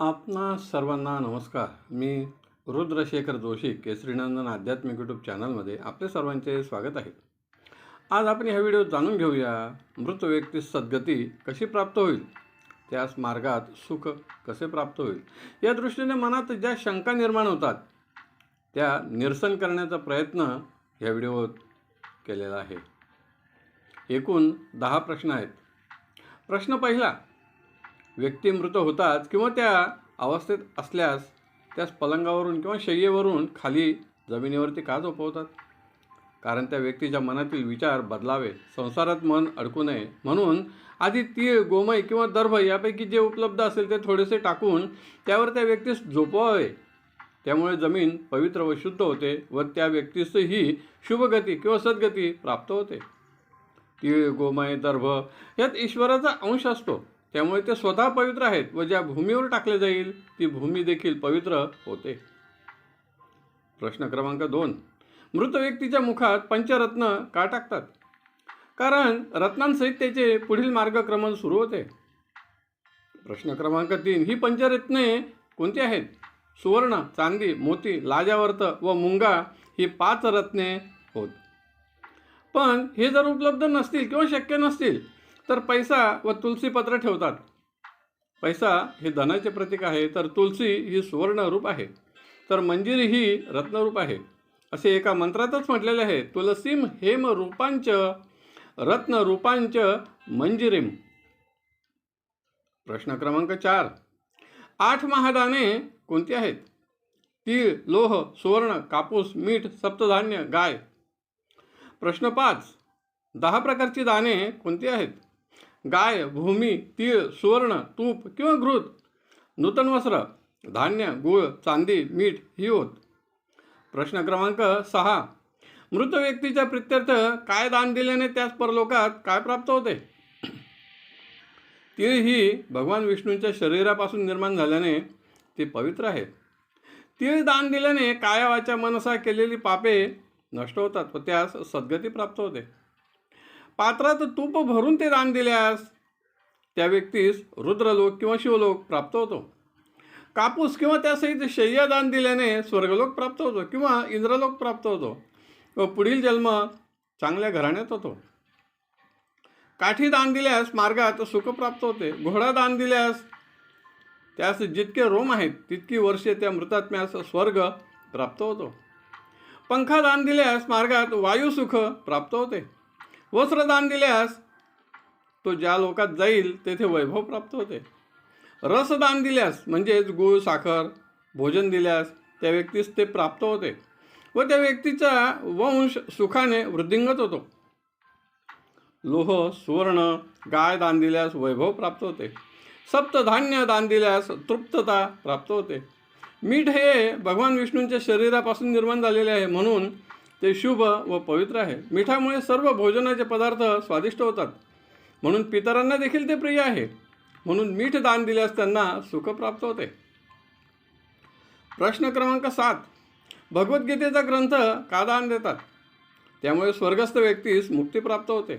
आपणा सर्वांना नमस्कार. मी रुद्रशेखर जोशी केसरीनंदन आध्यात्मिक यूट्यूब चॅनलमध्ये आपले सर्वांचे स्वागत आहे. आज आपण हा व्हिडिओ जाणून घेऊया मृत व्यक्तीस सद्गती कशी प्राप्त होईल? त्यास मार्गात सुख कसे प्राप्त होईल? या दृष्टीने मनात ज्या शंका निर्माण होतात त्या निरसन करण्याचा प्रयत्न ह्या व्हिडिओत केलेला आहे. एकूण दहा प्रश्न आहेत. प्रश्न पहिला व्यक्ती मृत होतात किंवा त्या अवस्थेत असल्यास त्यास पलंगावरून किंवा शय्येवरून खाली जमिनीवरती का झोपवतात? कारण त्या व्यक्तीच्या मनातील विचार बदलावे संसारात मन अडकू नये. म्हणून आधी तीळ गोमय किंवा दर्भ यापैकी जे उपलब्ध असेल ते थोडेसे टाकून त्यावर त्या व्यक्तीस झोपवावे. त्यामुळे जमीन पवित्र व शुद्ध होते व त्या व्यक्तीसही शुभगती किंवा सद्गती प्राप्त होते. तीळ गोमय दर्भ यात ईश्वराचा अंश असतो. त्यामुळे ते स्वतः पवित्र आहेत व ज्या भूमीवर टाकले जाईल ती भूमी देखील पवित्र होते. प्रश्न क्रमांक दोन. मृत व्यक्तीच्या मुखात पंचरत्न का टाकतात? कारण रत्नांसहित त्याचे पुढील मार्गक्रमण सुरू होते. प्रश्न क्रमांक तीन. ही पंचरत्ने कोणती आहेत? सुवर्ण चांदी मोती लाजावर्त व मुंगा ही पाच रत्ने होत. पण हे जर उपलब्ध नसतील किंवा शक्य नसतील तर पैसा व तुलसीपत्र ठेवतात. पैसा हे धनाचे प्रतीक आहे तर तुलसी ही सुवर्णरूप आहे. तर मंजिरी ही रत्नरूप आहे. असे एका मंत्रातच म्हटलेले आहे तुलसीम हेम रूपांच रत्न रूपांच मंजिरीम प्रश्न क्रमांक चार. आठ महादाने कोणती आहेत? तीळ लोह सुवर्ण कापूस मीठ सप्तधान्य गाय. प्रश्न पाच. दहा प्रकारची दाणे कोणती आहेत? गाय भूमी तीळ सुवर्ण तूप किंवा घृत नूतन वस्त्र धान्य गूळ चांदी मीठ ही होत. प्रश्न क्रमांक सहा. मृत व्यक्तीच्या प्रित्यर्थ काय दान दिल्याने त्याच परलोकात काय प्राप्त होते? तीळ ही भगवान विष्णूंच्या शरीरापासून निर्माण झाल्याने ते पवित्र आहे. तीळ दान दिल्याने कायावाच्या मनसा केलेली पापे नष्ट होतात व त्यास सद्गती प्राप्त होते. पात्रात तूप भरून ते दान दिल्यास त्या व्यक्तीस रुद्रलोक किंवा शिवलोक प्राप्त होतो. कापूस किंवा त्यासहित शय्या दान दिल्याने स्वर्गलोक प्राप्त होतो किंवा इंद्रलोक प्राप्त होतो व पुढील जन्म चांगल्या घराण्यात होतो. काठी दान दिल्यास मार्गात सुख प्राप्त होते. घोडा दान दिल्यास त्यास जितके रोम आहेत तितकी वर्षे त्या मृतात्म्यास स्वर्ग प्राप्त होतो. पंखा दान दिल्यास मार्गात वायुसुख प्राप्त होते. वस्त्रदान दिल्यास तो ज्या लोकात जाईल तेथे वैभव प्राप्त होते. रसदान दिल्यास म्हणजेच गूळ साखर भोजन दिल्यास त्या व्यक्तीस ते प्राप्त होते व त्या व्यक्तीचा वंश सुखाने वृद्धिंगत होतो. लोह सुवर्ण गाय दान दिल्यास वैभव प्राप्त होते. सप्तधान्य दान दिल्यास तृप्तता प्राप्त होते. मीठ हे भगवान विष्णूंच्या शरीरापासून निर्माण झालेले आहे म्हणून ते शुभ व पवित्र आहे. मिठामुळे सर्व भोजनाचे पदार्थ स्वादिष्ट होतात. म्हणून पितरांना देखील ते प्रिय आहे. म्हणून मीठ दान दिल्यास त्यांना सुख प्राप्त होते. प्रश्न क्रमांक सात. भगवद्गीतेचा ग्रंथ का दान देतात? त्यामुळे स्वर्गस्थ व्यक्तीस मुक्ती प्राप्त होते.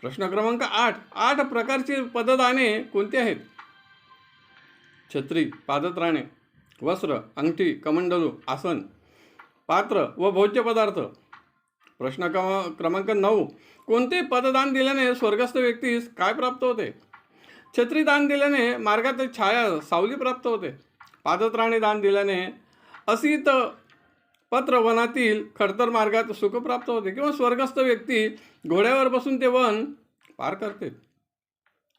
प्रश्न क्रमांक आठ. आठ प्रकारची पददाने कोणती आहेत? छत्री पादत्राणे वस्त्र अंगठी कमंडलू आसन पात्र व भोज्य पदार्थ. प्रश्न क्रमांक नऊ. कोणते पददान दिल्याने स्वर्गस्थ व्यक्तीस काय प्राप्त होते? छत्री दान दिल्याने मार्गात छाया सावली प्राप्त होते. पादत्राणे दान दिल्याने असित पत्र वनातील खडतर मार्गात सुख प्राप्त होते किंवा स्वर्गस्थ व्यक्ती घोड्यावर बसून ते वन पार करते.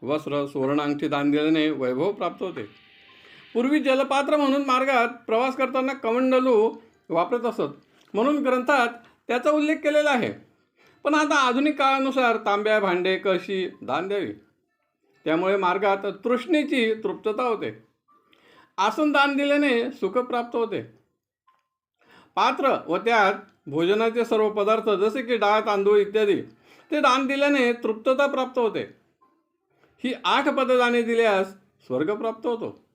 वस्त्र सुवर्ण अंगठी दान दिल्याने वैभव प्राप्त होते. पूर्वी जलपात्र म्हणून मार्गात प्रवास करताना कमंडलू वापरत असत. म्हणून ग्रंथात त्याचा उल्लेख केलेला आहे. पण आता आधुनिक काळानुसार तांब्या भांडे कळशी दान द्यावी. त्यामुळे मार्गात तृष्णेची तृप्तता होते. आसन दान दिल्याने सुख प्राप्त होते. पात्र व त्यात भोजनाचे सर्व पदार्थ जसे की डाळ तांदूळ इत्यादी ते दान दिल्याने तृप्तता प्राप्त होते. ही आठ पददाने दिल्यास स्वर्ग प्राप्त होतो.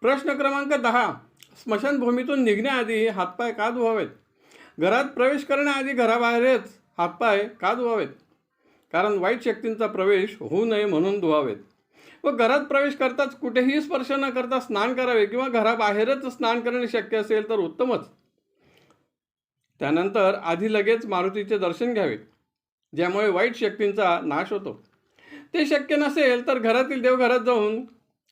प्रश्न क्रमांक दहा. स्मशानभूमीतून निघण्याआधी हातपाय का धुवावेत घरात प्रवेश करण्याआधी घराबाहेरच हातपाय का धुवावेत कारण वाईट शक्तींचा प्रवेश होऊ नये म्हणून धुवावेत. व घरात प्रवेश करताच कुठेही स्पर्श न करता स्नान करावे किंवा घराबाहेरच स्नान करणे शक्य असेल तर उत्तमच. त्यानंतर आधी लगेच मारुतीचे दर्शन घ्यावे ज्यामुळे वाईट शक्तींचा नाश होतो. ते शक्य नसेल तर घरातील देवघरात जाऊन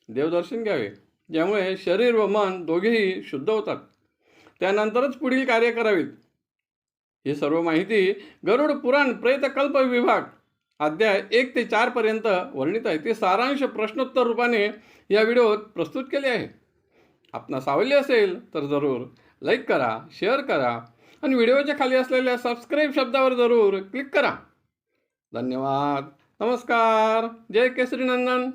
देवदर्शन घ्यावे. ज्यामुळे शरीर व मन दोघेही शुद्ध होतात. त्यानंतरच पुढील कार्य करावीत. ही सर्व माहिती गरुड पुराण प्रेतकल्प विभाग अध्याय एक ते चारपर्यंत वर्णित आहे. ते सारांश प्रश्नोत्तर रूपाने या व्हिडिओत प्रस्तुत केले आहे. आपणास आवडले असेल तर जरूर लाईक करा शेअर करा आणि व्हिडिओच्या खाली असलेल्या सबस्क्राईब शब्दावर जरूर क्लिक करा. धन्यवाद. नमस्कार. जय केसरी नंदन.